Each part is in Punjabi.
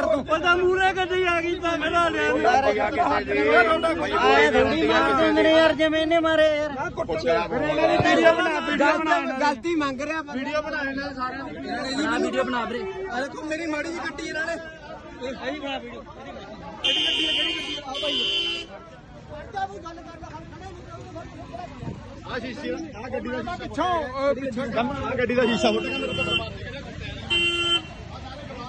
ਕਰ ਤੂੰ। ਪਤਾ ਮੂਰੇ ਗੱਡੀ ਆ ਗਈ ਤਾਂ ਖੜਾ ਲਿਆ ਆਏ ਥੋੜੀ ਮਾਰ ਦਿੰਦੇ ਯਾਰ ਜਿਵੇਂ ਇਹਨੇ ਮਾਰੇ ਯਾਰ। ਵੀਡੀਓ ਬਣਾ ਵੀਡੀਓ ਬਣਾ ਗਲਤੀ ਮੰਗ ਰਿਹਾ ਬੰਦਾ। ਵੀਡੀਓ ਬਣਾ ਇਹਨਾਂ ਸਾਰਿਆਂ ਦੀ। ਬਣਾ ਵੀਡੀਓ ਬਣਾ ਵੀਰੇ। ਆ ਦੇਖੋ ਮੇਰੀ ਮਾੜੀ ਜੀ ਗੱਡੀ ਇਹਨਾਂ ਨੇ। ਇਹ ਬਣਾ ਵੀਡੀਓ। ਕਿਹੜੀ ਗੱਡੀ ਹੈ ਕਿਹੜੀ ਗੱਡੀ ਆ? ਭਾਈ ਆ। ਸ਼ੀਸ਼ੇ ਆ ਗੱਡੀ ਦਾ ਪਿੱਛੋਂ ਪਿੱਛੋਂ ਆ ਗੱਡੀ ਦਾ ਸ਼ੀਸ਼ਾ। ਫੁੱਟ ਗਿਆ ਮੇਰੇ ਤੋਂ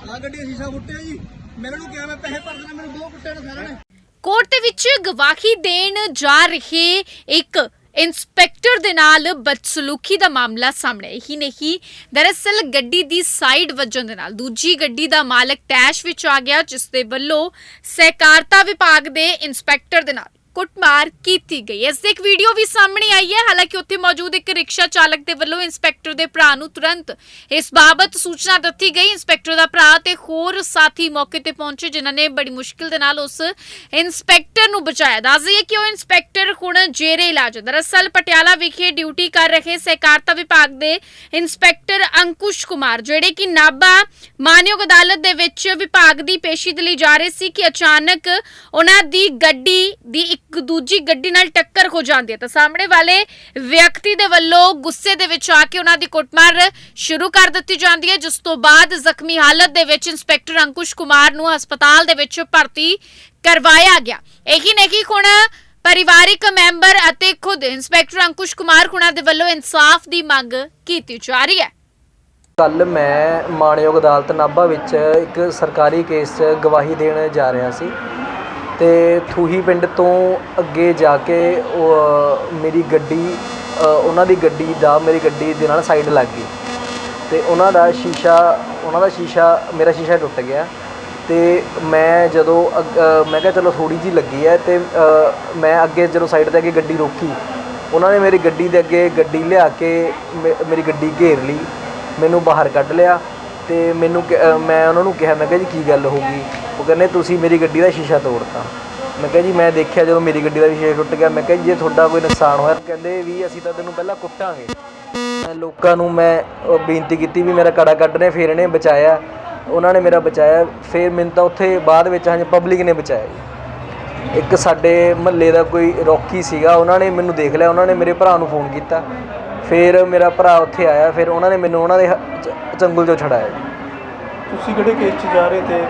ਆ ਗੱਡੀ ਸ਼ੀਸ਼ਾ ਫੁੱਟਿਆ ਜੀ। ਮੈਨੂੰ ਕਿਹਾ, ਮੈਂ ਪੈਸੇ ਭਰ ਦੇਣਾ, ਮੈਨੂੰ ਦੋ ਕੁੱਟੇ ਨੇ ਸਾਰਿਆਂ ਨੇ। ਕੋਰਟ ਦੇ ਵਿੱਚ ਗਵਾਹੀ ਦੇਣ ਜਾ ਰਹੇ ਇੱਕ ਇੰਸਪੈਕਟਰ ਦੇ ਨਾਲ ਬਦਸਲੂਕੀ ਦਾ ਮਾਮਲਾ ਸਾਹਮਣੇ ਹੀ ਨਹੀਂ, ਦਰਅਸਲ ਗੱਡੀ ਦੀ ਸਾਈਡ ਵੱਜਣ ਦੇ ਨਾਲ ਦੂਜੀ ਗੱਡੀ ਦਾ ਮਾਲਕ ਟੈਸ਼ ਵਿੱਚ ਆ ਗਿਆ, ਜਿਸ ਦੇ ਵੱਲੋਂ ਸਹਿਕਾਰਤਾ ਵਿਭਾਗ ਦੇ ਇੰਸਪੈਕਟਰ ਦੇ ਨਾਲ ਕੁੱਟਮਾਰ ਕੀਤੀ ਗਈ ਇਸ ਦੀ ਇੱਕ ਵੀਡੀਓ ਵੀ ਸਾਹਮਣੇ ਆਈ ਹੈ। ਹਾਲਾਂਕਿ ਉੱਥੇ ਮੌਜੂਦ ਇੱਕ ਰਿਕਸ਼ਾ ਚਾਲਕ ਦੇ ਵੱਲੋਂ ਇੰਸਪੈਕਟਰ ਦੇ ਭਰਾ ਨੂੰ ਤੁਰੰਤ ਇਸ ਬਾਬਤ ਸੂਚਨਾ ਦਿੱਤੀ ਗਈ। ਇੰਸਪੈਕਟਰ ਦਾ ਭਰਾ ਤੇ ਹੋਰ ਸਾਥੀ ਮੌਕੇ ਤੇ ਪਹੁੰਚੇ, ਜਿਨ੍ਹਾਂ ਨੇ ਬੜੀ ਮੁਸ਼ਕਿਲ ਦੇ ਨਾਲ ਉਸ ਇੰਸਪੈਕਟਰ ਨੂੰ ਬਚਾਇਆ। ਦੱਸ ਦਈਏ ਕਿ ਉਹ ਇੰਸਪੈਕਟਰ ਹੁਣ ਜੇਰੇ ਇਲਾਜ ਹੈ। ਦਰਅਸਲ, ਪਟਿਆਲਾ ਵਿਖੇ ਡਿਊਟੀ ਕਰ ਰਹੇ ਸਹਿਕਾਰਤਾ ਵਿਭਾਗ ਦੇ ਇੰਸਪੈਕਟਰ ਅੰਕੁਸ਼ ਕੁਮਾਰ, ਜਿਹੜੇ ਕਿ ਨਾਭਾ ਮਾਨਯੋਗ ਅਦਾਲਤ ਦੇ ਵਿੱਚ ਵਿਭਾਗ ਦੀ ਪੇਸ਼ੀ ਦੇ ਲਈ ਜਾ ਰਹੇ ਸੀ ਕਿ ਅਚਾਨਕ ਉਹਨਾਂ ਦੀ ਗੱਡੀ ਦੀ ਦੂਜੀ ਗੱਡੀ ਨਾਲ ਟੱਕਰ ਹੋ ਜਾਂਦੀ ਹੈ। ਤਾਂ ਸਾਹਮਣੇ ਵਾਲੇ ਵਿਅਕਤੀ ਦੇ ਵੱਲੋਂ ਗੁੱਸੇ ਦੇ ਵਿੱਚ ਆ ਕੇ ਉਹਨਾਂ ਦੀ ਕੁੱਟਮਾਰ ਸ਼ੁਰੂ ਕਰ ਦਿੱਤੀ ਜਾਂਦੀ ਹੈ, ਜਿਸ ਤੋਂ ਬਾਅਦ ਜ਼ਖਮੀ ਹਾਲਤ ਦੇ ਵਿੱਚ ਇੰਸਪੈਕਟਰ ਅੰਕੁਸ਼ ਕੁਮਾਰ ਨੂੰ ਹਸਪਤਾਲ ਦੇ ਵਿੱਚ ਭਰਤੀ ਕਰਵਾਇਆ ਗਿਆ। ਇਹੀ ਨਹੀਂ ਹੁਣ ਪਰਿਵਾਰਿਕ ਮੈਂਬਰ ਅਤੇ ਖੁਦ ਇੰਸਪੈਕਟਰ ਅੰਕੁਸ਼ ਕੁਮਾਰ ਖੁਣਾ ਦੇ ਵੱਲੋਂ ਇਨਸਾਫ ਦੀ ਮੰਗ ਕੀਤੀ ਜਾ ਰਹੀ ਹੈ। ਕੱਲ ਮੈਂ ਮਾਣਯੋਗ ਅਦਾਲਤ ਨਾਭਾ ਵਿੱਚ ਇੱਕ ਸਰਕਾਰੀ ਕੇਸ 'ਚ ਗਵਾਹੀ ਦੇਣ ਜਾ ਰਿਹਾ ਸੀ। ਅਤੇ ਥੂਹੀ ਪਿੰਡ ਤੋਂ ਅੱਗੇ ਜਾ ਕੇ ਮੇਰੀ ਗੱਡੀ ਉਹਨਾਂ ਦੀ ਗੱਡੀ ਦਾ, ਮੇਰੀ ਗੱਡੀ ਦੇ ਨਾਲ ਸਾਈਡ ਲੱਗ ਗਈ। ਅਤੇ ਉਹਨਾਂ ਦਾ ਸ਼ੀਸ਼ਾ, ਉਹਨਾਂ ਦਾ ਸ਼ੀਸ਼ਾ, ਮੇਰਾ ਸ਼ੀਸ਼ਾ ਟੁੱਟ ਗਿਆ। ਅਤੇ ਮੈਂ ਜਦੋਂ ਅੱਗ- ਮੈਂ ਕਿਹਾ ਚਲੋ ਥੋੜ੍ਹੀ ਜਿਹੀ ਲੱਗੀ ਹੈ ਅਤੇ ਮੈਂ ਅੱਗੇ ਜਦੋਂ ਸਾਈਡ ਤੇ ਅੱਗੇ ਗੱਡੀ ਰੋਕੀ, ਉਹਨਾਂ ਨੇ ਮੇਰੀ ਗੱਡੀ ਦੇ ਅੱਗੇ ਗੱਡੀ ਲਿਆ ਕੇ ਮੇ- ਮੇਰੀ ਗੱਡੀ ਘੇਰ ਲਈ, ਮੈਨੂੰ ਬਾਹਰ ਕੱਢ ਲਿਆ ਅਤੇ ਮੈਨੂੰ ਕਿ- ਮੈਂ ਉਹਨਾਂ ਨੂੰ ਕਿਹਾ, ਮੈਂ ਕਿਹਾ ਜੀ ਕੀ ਗੱਲ ਹੋ ਗਈ? ਉਹ ਕਹਿੰਦੇ ਤੁਸੀਂ ਮੇਰੀ ਗੱਡੀ ਦਾ ਸ਼ੀਸ਼ਾ ਤੋੜਤਾ। ਮੈਂ ਕਿਹਾ ਜੀ, ਮੈਂ ਦੇਖਿਆ ਜਦੋਂ ਮੇਰੀ ਗੱਡੀ ਦਾ ਸ਼ੀਸ਼ਾ ਟੁੱਟ ਗਿਆ, ਮੈਂ ਕਿਹਾ ਜੀ ਜੇ ਤੁਹਾਡਾ ਕੋਈ ਨੁਕਸਾਨ ਹੋਇਆ, ਕਹਿੰਦੇ ਵੀ ਅਸੀਂ ਤਾਂ ਤੈਨੂੰ ਪਹਿਲਾਂ ਕੁੱਟਾਂਗੇ। ਮੈਂ ਲੋਕਾਂ ਨੂੰ ਮੈਂ ਬੇਨਤੀ ਕੀਤੀ ਵੀ ਮੇਰਾ ਕੜਾ ਕੱਢ ਰਹੇ ਫਿਰ ਇਹਨੇ ਬਚਾਇਆ। ਉਹਨਾਂ ਨੇ ਮੇਰਾ ਬਚਾਇਆ। ਫਿਰ ਮੈਨੂੰ ਤਾਂ ਉੱਥੇ ਬਾਅਦ ਵਿੱਚ ਹਾਂ ਪਬਲਿਕ ਨੇ ਬਚਾਇਆ ਜੀ। ਇੱਕ ਸਾਡੇ ਮਹੱਲੇ ਦਾ ਕੋਈ ਰੌਕੀ ਸੀਗਾ, ਉਹਨਾਂ ਨੇ ਮੈਨੂੰ ਦੇਖ ਲਿਆ, ਉਹਨਾਂ ਨੇ ਮੇਰੇ ਭਰਾ ਨੂੰ ਫੋਨ ਕੀਤਾ। ਫਿਰ ਮੇਰਾ ਭਰਾ ਉੱਥੇ ਆਇਆ, ਫਿਰ ਉਹਨਾਂ ਨੇ ਮੈਨੂੰ ਉਹਨਾਂ ਦੇ ਚੰਗਲ ਚੋਂ ਛਡਾਇਆ ਜੀ। ਤੁਸੀਂ ਕਿਹੜੇ ਕੇਸ 'ਚ ਜਾ ਰਹੇ ਤੇ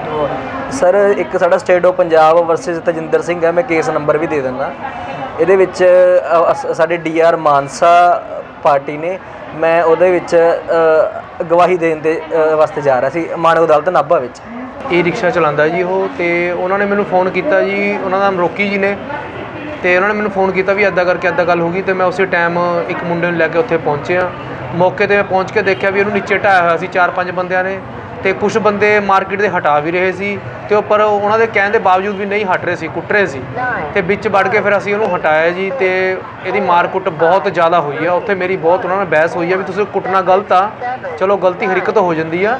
ਸਰ ਇੱਕ ਸਾਡਾ state of Punjab versus Tajinder Singh ਹੈ ਮੈਂ ਕੇਸ ਨੰਬਰ ਵੀ ਦੇ ਦਿੰਦਾ। ਇਹਦੇ ਵਿੱਚ ਅ, ਅਸ- ਸਾਡੇ ਡੀਆਰ ਮਾਨਸਾ ਪਾਰਟੀ ਨੇ ਮੈਂ ਉਹਦੇ ਵਿੱਚ ਅ, ਗਵਾਹੀ ਦੇਣ ਦੇ ਅ, ਵਾਸਤੇ ਜਾ ਰਿਹਾ ਸੀ ਮਾਨਵ ਅਦਾਲਤ ਨਾਭਾ ਵਿੱਚ। ਇਹ ਰਿਕਸ਼ਾ ਚਲਾਉਂਦਾ ਜੀ ਉਹ ਤੇ ਉਹਨਾਂ ਨੇ ਮੈਨੂੰ ਫੋਨ ਕੀਤਾ ਜੀ ਉਹਨਾਂ ਦਾ ਨਾਮ ਰੋਕੀ ਜੀ ਨੇ ਤੇ ਉਹਨਾਂ ਨੇ ਮੈਨੂੰ ਫੋਨ ਕੀਤਾ ਵੀ ਐਦਾਂ ਕਰਕੇ ਐਦਾਂ ਗੱਲ ਹੋ ਗਈ ਤੇ ਮੈਂ ਉਸੇ ਟਾਈਮ ਇੱਕ ਮੁੰਡੇ ਨੂੰ ਲੈ ਕੇ ਉੱਥੇ ਪਹੁੰਚਿਆ। ਮੌਕੇ ਤੇ ਮੈਂ ਪਹੁੰਚ ਕੇ ਦੇਖਿਆ ਵੀ ਉਹਨੂੰ ਨੀਚੇ ਢਾਇਆ ਹੋਇਆ ਸੀ ਚਾਰ ਪੰਜ ਬੰਦਿਆਂ ਨੇ। ਤੇ ਕੁਝ ਬੰਦੇ ਮਾਰਕੀਟ ਦੇ ਹਟਾ ਵੀ ਰਹੇ ਸੀ ਤੇ ਉੱਪਰ ਉਹਨਾਂ ਦੇ ਕਹਿਣ ਦੇ ਬਾਵਜੂਦ ਵੀ ਨਹੀਂ ਹਟ ਰਹੇ ਸੀ ਕੁੱਟ ਰਹੇ ਸੀ। ਤੇ ਵਿੱਚ ਵੜ ਕੇ ਫਿਰ ਅਸੀਂ ਉਹਨੂੰ ਹਟਾਇਆ ਜੀ ਤੇ ਇਹਦੀ ਮਾਰ ਕੁੱਟ ਬਹੁਤ ਜ਼ਿਆਦਾ ਹੋਈ ਆ। ਉੱਥੇ ਮੇਰੀ ਬਹੁਤ ਉਹਨਾਂ ਨਾਲ ਬਹਿਸ ਹੋਈ ਆ ਵੀ ਤੁਸੀਂ ਕੁੱਟਣਾ ਗਲਤ ਆ। ਚਲੋ ਗਲਤੀ ਹਰ ਇੱਕ ਤੋਂ ਹੋ ਜਾਂਦੀ ਆ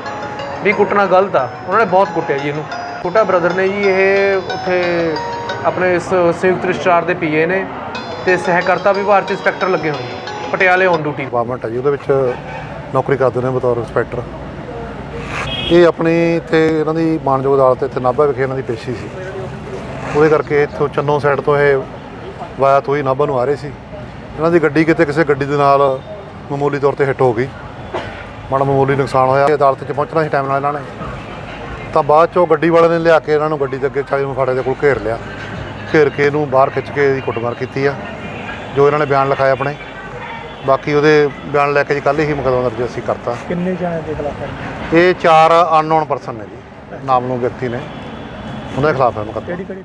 ਵੀ ਕੁੱਟਣਾ ਗਲਤ ਆ। ਉਹਨਾਂ ਨੇ ਬਹੁਤ ਕੁੱਟਿਆ ਜੀ ਇਹਨੂੰ। ਛੋਟਾ ਬ੍ਰਦਰ ਨੇ ਜੀ ਇਹ ਉੱਥੇ ਆਪਣੇ ਸ- ਸੰਯੁਕਤ ਰਜਿਸਟਰਾਰ ਦੇ ਪੀਏ ਨੇ ਤੇ ਸਹਿਕਾਰਤਾ ਵਿਭਾਗ 'ਚ ਇੰਸਪੈਕਟਰ ਲੱਗੇ ਹੋਏ ਨੇ। ਪਟਿਆਲੇ ਔਨ ਡਿਊਟੀ ਡਿਪਾਰਟਮੈਂਟ ਹੈ ਜੀ ਉਹਦੇ ਵਿੱਚ ਨੌਕਰੀ ਕਰਦੇ ਨੇ ਬਤੌਰ ਇੰਸਪੈਕਟਰ। ਇਹ ਆਪਣੀ ਇੱਥੇ ਇਹਨਾਂ ਦੀ ਮਾਨਯੋਗ ਅਦਾਲਤ ਇੱਥੇ ਨਾਭਾ ਵਿਖੇ ਇਹਨਾਂ ਦੀ ਪੇਸ਼ੀ ਸੀ। ਉਹਦੇ ਕਰਕੇ ਇੱਥੋਂ ਚੰਨੋ ਸਾਈਡ ਤੋਂ ਇਹ ਵਾਇਆ ਤੋਂ ਹੀ ਨਾਭਾ ਨੂੰ ਆ ਰਹੇ ਸੀ। ਇਹਨਾਂ ਦੀ ਗੱਡੀ ਕਿਤੇ ਕਿਸੇ ਗੱਡੀ ਦੇ ਨਾਲ ਮਾਮੂਲੀ ਤੌਰ ਤੇ ਹਿੱਟ ਹੋ ਗਈ। ਮਾੜਾ ਮਾਮੂਲੀ ਨੁਕਸਾਨ ਹੋਇਆ ਅਦਾਲਤ 'ਚ ਪਹੁੰਚਣਾ ਸੀ ਟਾਈਮ ਨਾਲ ਇਹਨਾਂ ਨੇ। ਤਾਂ ਬਾਅਦ 'ਚੋਂ ਗੱਡੀ ਵਾਲੇ ਨੇ ਲਿਆ ਕੇ ਇਹਨਾਂ ਨੂੰ ਗੱਡੀ ਦੇ ਅੱਗੇ 40 ਮੁਖਾੜੇ ਦੇ ਕੋਲ ਘੇਰ ਲਿਆ। ਘੇਰ ਕੇ ਇਹਨੂੰ ਬਾਹਰ ਖਿੱਚ ਕੇ ਇਹਦੀ ਕੁੱਟਮਾਰ ਕੀਤੀ ਆ। ਜੋ ਇਹਨਾਂ ਨੇ ਬਿਆਨ ਲਿਖਾਇਆ ਆਪਣੇ। ਬਾਕੀ ਉਹਦੇ ਬਿਆਨ ਲੈ ਕੇ ਜੀ ਕੱਲ੍ਹ ਹੀ ਮੁਕੱਦਮਾ ਦਰਜ ਅਸੀਂ ਕਰਤਾ। ਕਿੰਨੇ ਜਣੇ ਦੇ ਖਿਲਾਫ ਇਹ ਚਾਰ ਅਨਨੋਨ ਪਰਸਨ ਨੇ ਜੀ ਨਾਮਲੂਮ ਵਿਅਕਤੀ ਨੇ। ਉਹਨਾਂ ਦੇ ਖਿਲਾਫ ਹੈ ਮੁਕੱਦਮਾ। ਕਿਹੜੀ ਕਿਹੜੀ